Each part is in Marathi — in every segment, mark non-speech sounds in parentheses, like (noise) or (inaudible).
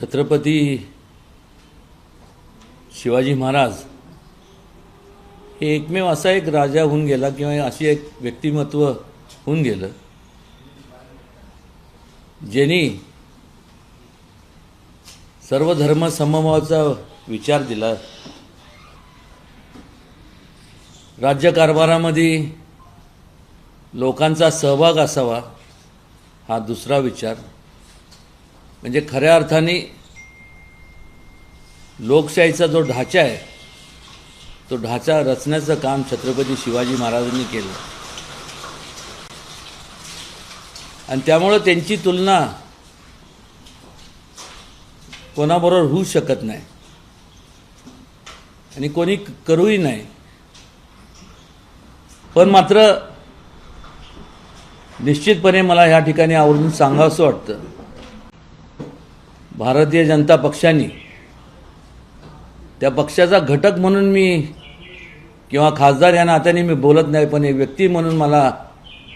छत्रपती शिवाजी महाराज हे एकमेव असा एक राजा होऊन गेला किंवा अशी एक व्यक्तिमत्व होऊन गेलं ज्यांनी सर्व धर्म समभावाचा विचार दिला. राज्यकारभारामध्ये लोकांचा सहभाग असावा हा दुसरा विचार. म्हणजे खऱ्या अर्थाने लोकशाहीचा जो ढाचा आहे तो ढाचा रचण्याचं काम छत्रपती शिवाजी महाराजांनी केलं. आणि त्यामुळं त्यांची तुलना कोणाबरोबर होऊ शकत नाही. आणि कोणी करूही नाही. पण मात्र निश्चितपणे मला ह्या ठिकाणी आवर्जून सांगावंसं वाटतं. भारतीय जनता पक्षाने त्या पक्षाचा घटक म्हणून मी किंवा खासदार या नात्याने मी बोलत नाही पण एक व्यक्ती म्हणून मला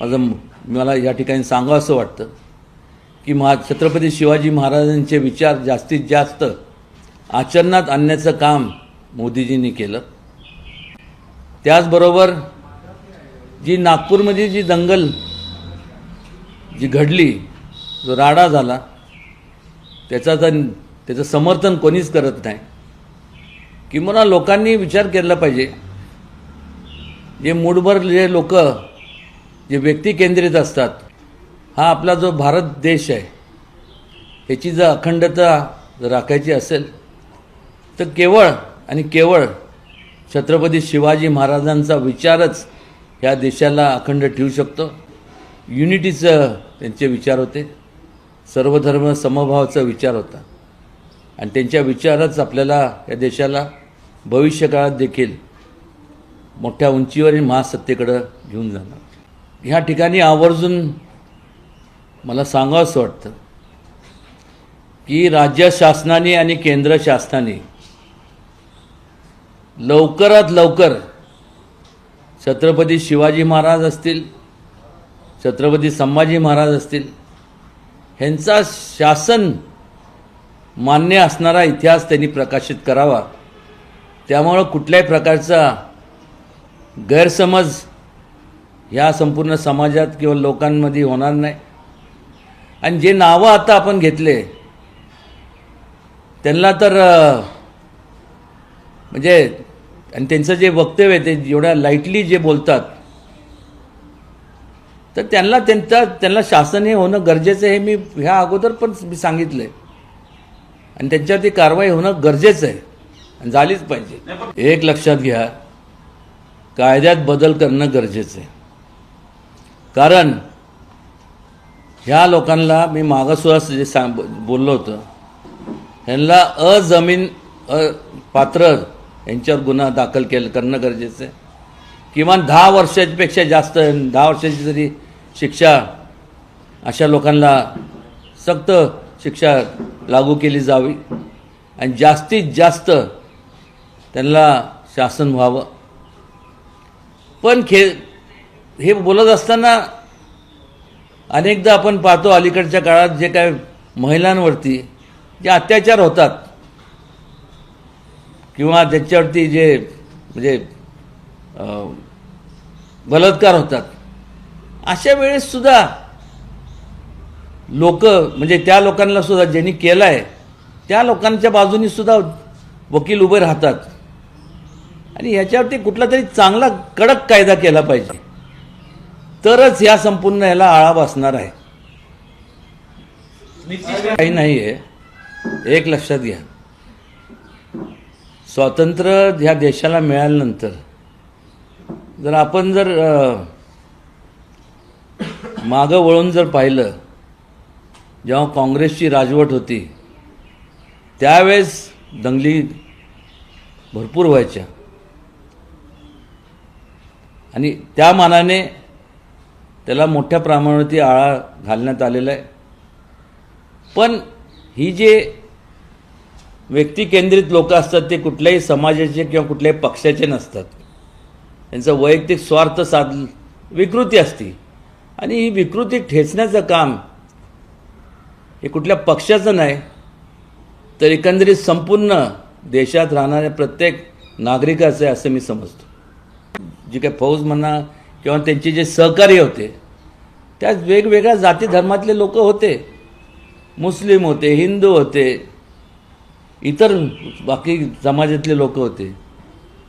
माझं मला या ठिकाणी सांगावं असं वाटतं की महा छत्रपती शिवाजी महाराजांचे विचार जास्तीत जास्त आचरणात आणण्याचं काम मोदीजींनी केलं. त्याचबरोबर जी नागपूरमध्ये जी दंगल जी घडली जो राडा झाला त्याचा तर त्याचं समर्थन कोणीच करत नाही. किंवा लोकांनी विचार केला पाहिजे. जे मूडभर जे लोक जे व्यक्ती केंद्रित असतात हा आपला जो भारत देश आहे ह्याची जर अखंडता राखायची असेल तर केवळ आणि केवळ छत्रपती शिवाजी महाराजांचा विचारच ह्या देशाला अखंड ठेवू शकतो. युनिटीचं त्यांचे विचार होते. सर्वधर्म समभावाचा विचार होता. आणि त्यांच्या विचारच आपल्याला या देशाला भविष्यकाळात देखील मोठ्या उंचीवरील महासत्तेकडं घेऊन जाणार. ह्या ठिकाणी आवर्जून मला सांगावंसं वाटतं की राज्य शासनाने आणि केंद्र शासनाने लवकरात लवकर छत्रपती शिवाजी महाराज असतील छत्रपती संभाजी महाराज असतील ह्यांचा शासन मान्य असणारा इतिहास त्यांनी प्रकाशित करावा. त्यामुळं कुठल्याही प्रकारचा गैरसमज ह्या संपूर्ण समाजात किंवा लोकांमध्ये होणार नाही. आणि जे नावं आता आपण घेतले त्यांना तर म्हणजे आणि त्यांचं जे वक्तव्य आहे ते एवढ्या लाईटली जे बोलतात तर त्यांना त्यांचा त्यांना शासन हे होणं गरजेचं आहे मी ह्या अगोदर पण मी सांगितलं आहे आणि त्यांच्यावरती कारवाई होणं गरजेचं आहे. आणि झालीच पाहिजे. एक लक्षात घ्या कायद्यात बदल करणं गरजेचं आहे. कारण ह्या लोकांना मी मागासुद्धा जे सांग बोललो होतं ह्यांना अजमीन अ पात्र यांच्यावर गुन्हा दाखल केलं करणं गरजेचं आहे. किमान दहा वर्षापेक्षा जास्त दहा वर्षाची जरी शिक्षा अशा लोकांना सक्त शिक्षा लागू केली जावी आणि जास्तीत जास्त त्यांना शासन व्हावं. पण खे हे बोलत असताना अनेकदा आपण पाहतो अलीकडच्या काळात जे काय महिलांवरती जे अत्याचार होतात किंवा त्याच्यावरती जे म्हणजे बलात्कार होतात. अशा वेळेस सुद्धा लोक म्हणजे त्या लोकांना सुद्धा ज्यांनी केलं आहे त्या लोकांच्या बाजूनी सुद्धा वकील उभे राहतात. आणि ह्याच्यावरती कुठला तरी चांगला कडक कायदा केला पाहिजे. तरच ह्या संपूर्ण याला आळा बसणार आहे. काही नाही आहे एक लक्षात घ्या. स्वातंत्र्य ह्या देशाला मिळाल्यानंतर जर आपण जर मागं वळून जर पाहिलं जेव्हा काँग्रेसची राजवट होती त्यावेळेस दंगली भरपूर व्हायच्या. आणि त्या मानाने त्याला मोठ्या प्रमाणावरती आळा घालण्यात आलेला आहे. पण ही जे व्यक्ती केंद्रित लोक असतात ते कुठल्याही समाजाचे किंवा कुठल्याही पक्षाचे नसतात. त्यांचं वैयक्तिक स्वार्थ साध विकृती असती. आणि ही विकृती ठेचण्याचं काम हे कुठल्या पक्षाचं नाही तर एकंदरीत संपूर्ण देशात राहणाऱ्या प्रत्येक नागरिकाचं आहे असं मी समजतो. जी काही फौज म्हणा किंवा त्यांचे जे सहकार्य होते त्यात वेगवेगळ्या जाती धर्मातले लोक होते. मुस्लिम होते हिंदू होते इतर बाकी समाजातले लोक होते.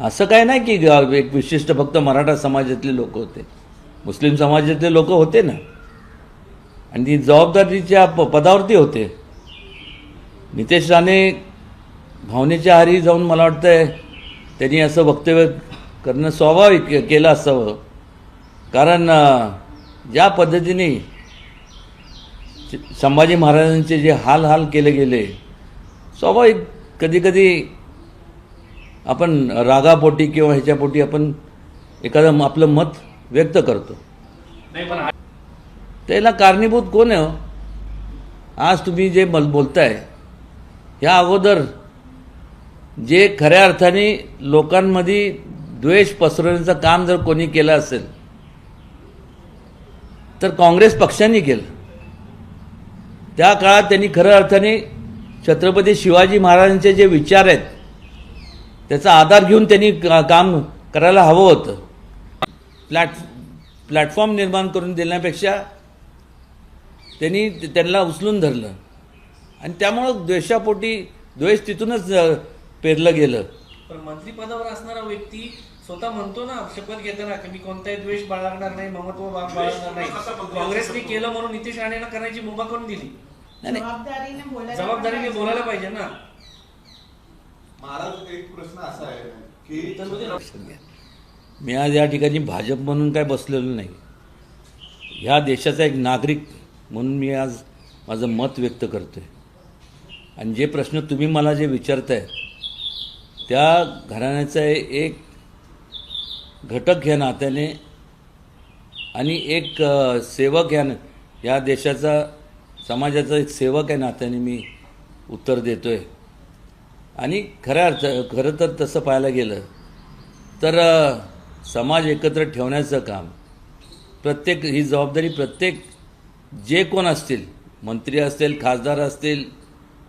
असं काय नाही की ग- एक विशिष्ट फक्त मराठा समाजातले लोक होते. मुस्लिम समाजातले लोक होते ना. आणि ती जबाबदारीच्या प पदावरती होते. नितेश राणे भावनेच्या आहारी जाऊन मला वाटतंय त्यांनी असं वक्तव्य करणं स्वाभाविक केलं असावं. कारण ज्या पद्धतीने संभाजी महाराजांचे जे हाल हाल केले गेले स्वाभाविक कधीकधी आपण रागापोटी किंवा ह्याच्यापोटी आपण एखादं आपलं मत व्यक्त करतो. त्याला कारणीभूत कोण आहे हो? आज तुम्ही जे बोल बोलताय ह्या अगोदर जे खऱ्या अर्थाने लोकांमध्ये द्वेष पसरवण्याचं काम जर कोणी केलं असेल तर काँग्रेस पक्षाने केलं. त्या काळात त्यांनी खऱ्या अर्थाने छत्रपती शिवाजी महाराजांचे जे विचार आहेत त्याचा आधार घेऊन त्यांनी का- काम करायला हवं होतं. प्लॅट प्लॅटफॉर्म निर्माण करून देण्यापेक्षा त्यांनी त्यांना उचलून धरलं. आणि त्यामुळं द्वेषापोटी द्वेष तिथूनच पेरलं गेलं. पण मंत्रीपदावर असणारा व्यक्ती स्वतः म्हणतो ना शपथ घेताना की मी कोणताही द्वेष बाळगणार नाही ममत्व बा- बाळगणार नाही. काँग्रेसने केलं म्हणून नितीश राणेंना करायची मुभा करून दिली. नाही नाही. जबाबदारीने बोलायला पाहिजे. ना. महाराज एक प्रश्न असा आहे की तर म्हणजे लक्षात घ्या. मी आज या ठिकाणी भाजप म्हणून काय बसलेलो नाही. ह्या देशाचा एक नागरिक म्हणून मी आज माझं मत व्यक्त करतो आहे आणि जे प्रश्न तुम्ही मला जे विचारताय त्या घराण्याचा एक घटक ह्या नात्याने आणि एक सेवक या या देशाचा समाजाचा एक सेवक आहे नात्याने मी उत्तर देतो आहे आणि खऱ्या अर्थ खरं तर तसं पाहायला गेलं तर समाज एकत्र ठेवण्याचं काम. प्रत्येक ही जबाबदारी प्रत्येक जे कोण असतील मंत्री असतील खासदार असतील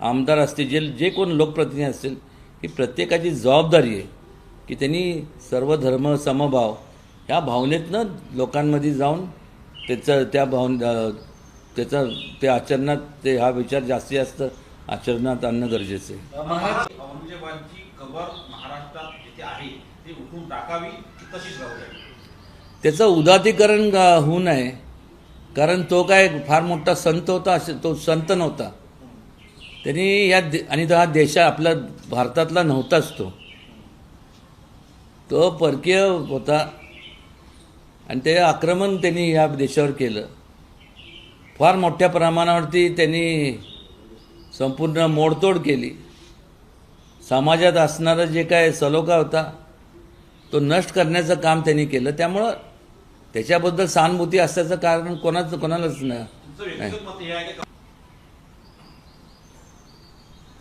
आमदार असतील जे जे कोण लोकप्रतिनिधी असतील ही प्रत्येकाची जबाबदारी आहे की त्यांनी सर्व धर्म समभाव ह्या भावनेतनं लोकांमध्ये जाऊन त्याचं त्या भावन त्याचा ते आचरणात ते हा विचार जास्तीत जास्त आचरणात आणणं गरजेचं आहे. आहे तशीच राहू त्याचं उदातीकरण होऊ नये. कारण तो काय फार मोठा संत होता तो संत नव्हता. त्यांनी या दे- आणि तो हा देश आपला भारतातला नव्हताच तो. तो परकीय होता. आणि ते आक्रमण त्यांनी या देशावर केलं. फार मोठ्या प्रमाणावरती त्यांनी संपूर्ण मोडतोड केली. समाजात असणारा जे काय सलोखा होता तो नष्ट करण्याचं काम त्यांनी केलं. त्यामुळं त्याच्याबद्दल सहानुभूती असल्याचं कारण कोणाचं कोणालाच नाही.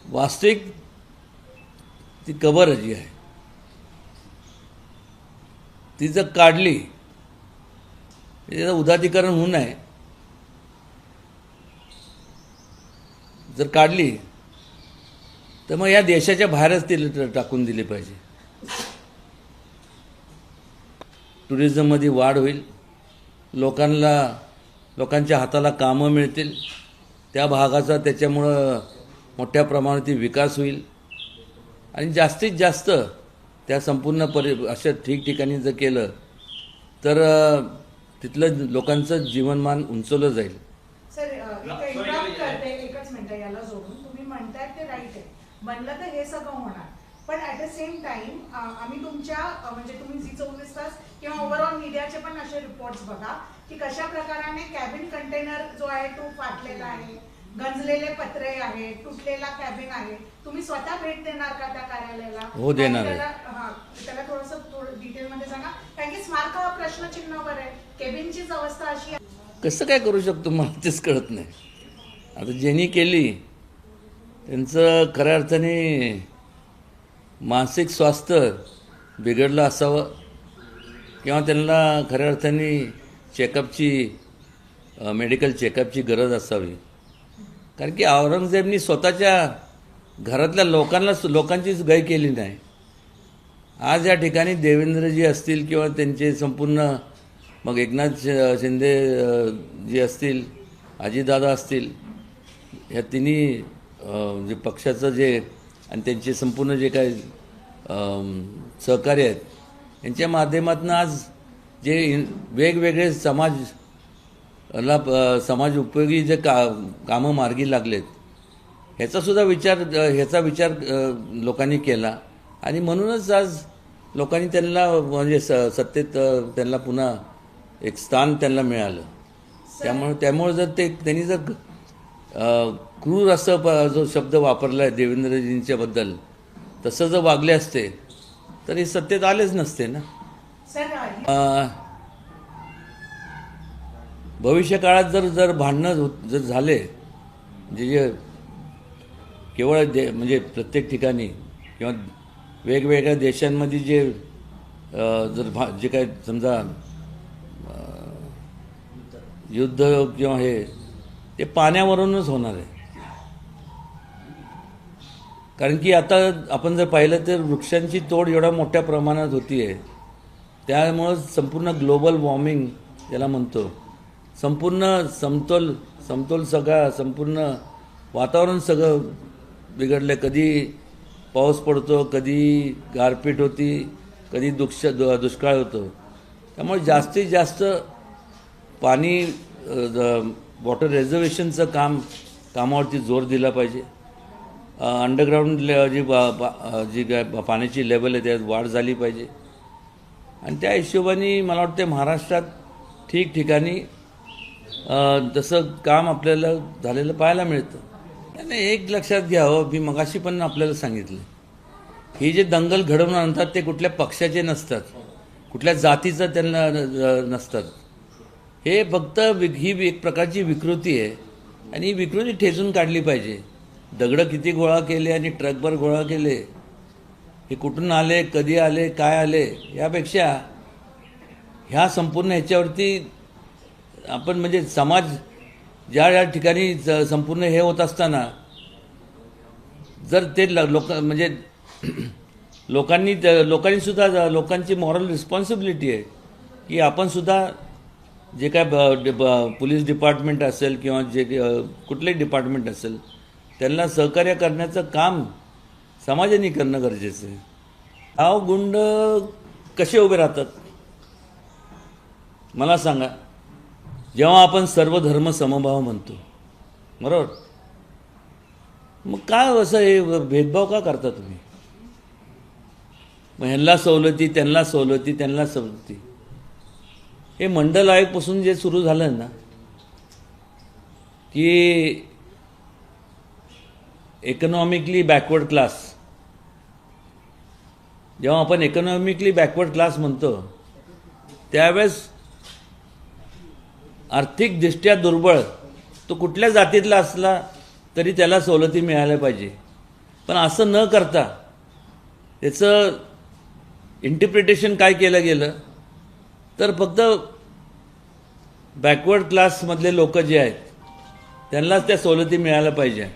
वास्तविक ती कबर जी आहे ती जर काढली त्याचं उदातीकरण होऊ नये. जर काढली तर मग या देशाच्या बाहेरच ती टाकून दिली पाहिजे. टुरिझममध्ये वाढ होईल. लोकांना लोकांच्या हाताला कामं मिळतील. त्या भागाचा त्याच्यामुळं मोठ्या प्रमाणात विकास होईल. आणि जास्तीत जास्त त्या संपूर्ण परि अशा ठिकठिकाणी जर केलं तर तिथलं लोकांचं जीवनमान उंचवलं जाईल. सर एकच मिनिटं याला जोडून. तुम्ही म्हणताय ते राईट आहे. बनलं तर हे सगळं होणार. पण ॲट द सेम टाइम आम्ही तुमच्या म्हणजे तुम्ही जी चोवीस तास किंवा ओव्हरऑल मीडियाचे पण असे रिपोर्ट्स बघा की कशा प्रकाराने कॅबिन कंटेनर जो आहे तो फाटलेला आहे गंजलेले पत्रे आहे तुटलेला कॅबिन आहे तुम्ही स्वतः भेट देणार का त्या कार्यालयाला? हो, देणार त्याला- हा त्याला थोडस थोडं डिटेल मध्ये सांगा. कारण की स्मारक हा प्रश्नचिन्हावर आहे. केबिनचीच अवस्था अशी आहे. कसं काय करू शकतो मला तेच कळत नाही. आता ज्यांनी केली त्यांचं खऱ्या अर्थाने मानसिक स्वास्थ्य बिघडलं असावं. किंवा त्यांना खऱ्या अर्थाने चेकअपची मेडिकल चेकअपची गरज असावी. कारण की औरंगजेबनी स्वतःच्या घरातल्या लोकांना लोकांचीच गय केली नाही. आज या ठिकाणी देवेंद्रजी असतील किंवा त्यांचे संपूर्ण मग एकनाथ शिंदे जी असतील अजितदादा असतील ह्या तिन्ही जे पक्षाचं जे आणि त्यांचे संपूर्ण जे काही सहकार्य आहेत यांच्या माध्यमातून आज जे वेगवेगळे समाज ला समाज उपयोगी जे का कामं मार्गी लागलेत ह्याचासुद्धा विचार ह्याचा विचार लोकांनी केला. आणि म्हणूनच आज लोकांनी त्यांना म्हणजे स सत्तेत त्यांना पुन्हा एक स्थान त्यांना मिळालं. त्यामुळे त्यामुळे जर ते त्यांनी जर क्रूर असं प- जो शब्द वापरला आहे देवेंद्रजींच्याबद्दल तसं जर वागले असते तर हे सत्तेत आलेच नसते ना. भविष्य काळात जर जर भांडणं जर झाले म्हणजे जे केवळ दे म्हणजे प्रत्येक ठिकाणी किंवा वेगवेगळ्या देशांमध्ये जे जर भा जे काय समजा युद्ध किंवा हे ते पाण्यावरूनच होणार आहे. कारण की आता आपण जर पाहिलं तर वृक्षांची तोड एवढ्या मोठ्या प्रमाणात होती आहे त्यामुळं संपूर्ण ग्लोबल वॉर्मिंग याला म्हणतो संपूर्ण समतोल समतोल सगळा संपूर्ण वातावरण सगळं बिघडलं कधी पाऊस पडतो कधी गारपीट होती कधी दुक्ष दु दुष्काळ होतो. त्यामुळे जास्तीत जास्त पाणी वॉटर रिझर्वेशनचं काम कामावरती जोर दिला पाहिजे. अंडरग्राऊंड जी बा- जी काय पाण्याची लेवल आहे त्यात वाढ झाली पाहिजे. आणि त्या हिशोबाने मला वाटते महाराष्ट्रात ठिकठिकाणी जसं काम आपल्याला झालेलं पाहायला मिळतं. आणि एक लक्षात घ्यावं हो, मी मगाशी पण आपल्याला सांगितलं. ही जे दंगल घडवून आणतात ते कुठल्या पक्षाचे नसतात. कुठल्या जातीचं त्यांना न- नसतात. हे फक्त ही एक प्रकारची विकृती आहे. आणि ही विकृती ठेचून काढली पाहिजे. दगडं किती गोळा केले आणि ट्रकभर गोळा केले? हे कुठून आले? कधी आले? काय आले? यापेक्षा ह्या संपूर्ण ह्याच्यावरती आपण म्हणजे समाज ज्या ज्या ठिकाणी संपूर्ण हे होत असताना जर ते ल- लोक म्हणजे (clears throat) लोकांनी लोकांनीसुद्धा लोकांची मॉरल रिस्पॉन्सिबिलिटी आहे की आपण सुद्धा जे काय ब- डि- पोलीस डिपार्टमेंट असेल किंवा जे कुठलेही कुठलंही डिपार्टमेंट असेल त्यांना सहकार्य करण्याचं काम समाजाने करणं गरजेचं आहे. गाव गुंड कसे उभे राहतात? मला सांगा. जेव्हा आपण सर्व धर्म समभाव म्हणतो बरोबर? मग काय असं हे भेदभाव का करता तुम्ही? मग ह्यांना सवलती त्यांना सवलती त्यांना सवलती. हे मंडल आयोगपासून जे सुरू झालं ना की इकॉनॉमिकली बॅकवर्ड क्लास जेव्हा आपण इकॉनॉमिकली बॅकवर्ड क्लास म्हणतो त्यावेळेस आर्थिकदृष्ट्या दुर्बळ तो कुठल्या जातीतला असला तरी त्याला सवलती मिळाल्या पाहिजे. पण असं न करता त्याचं इंटरप्रिटेशन काय केलं गेलं तर फक्त बॅकवर्ड क्लासमधले लोक जे आहेत त्यांनाच त्या सवलती मिळायला पाहिजे.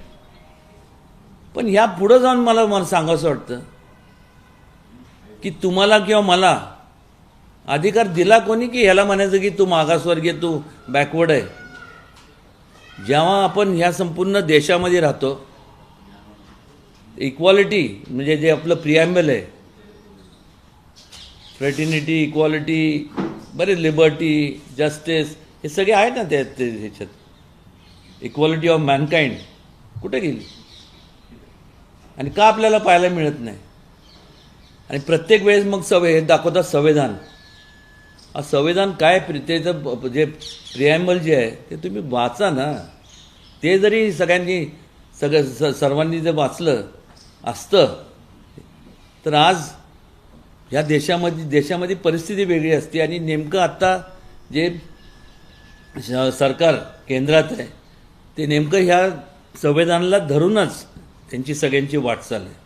पण ह्या पुढं जाऊन मला मला सांगावंसं वाटतं की तुम्हाला किंवा मला अधिकार दिला कोणी की ह्याला म्हणायचं की तू मागासवर्गीय तू बॅकवर्ड आहे? जेव्हा आपण ह्या संपूर्ण देशामध्ये राहतो इक्वालिटी म्हणजे जे आपलं प्रिॲम्बल आहे फ्रेटिनिटी इक्वालिटी बरे लिबर्टी जस्टिस हे सगळे आहेत ना त्या ते ह्याच्यात. इक्वालिटी ऑफ मॅनकाइंड कुठे गेली? आणि का आपल्याला पाहायला मिळत नाही? आणि प्रत्येक वेळेस मग सवय हे दाखवतात संविधान. संविधान काय प्रि- जे प्रिॲम्बल जे आहे ते तुम्ही वाचा ना. ते जरी सगळ्यांनी सगळं स सर्वांनी जर वाचलं असतं तर आज ह्या देशामध्ये देशामध्ये परिस्थिती वेगळी असते आणि नेमकं आत्ता जे श- सरकार केंद्रात आहे ते नेमकं ह्या संविधानाला धरूनच त्यांची सगळ्यांची वाटचाल आहे.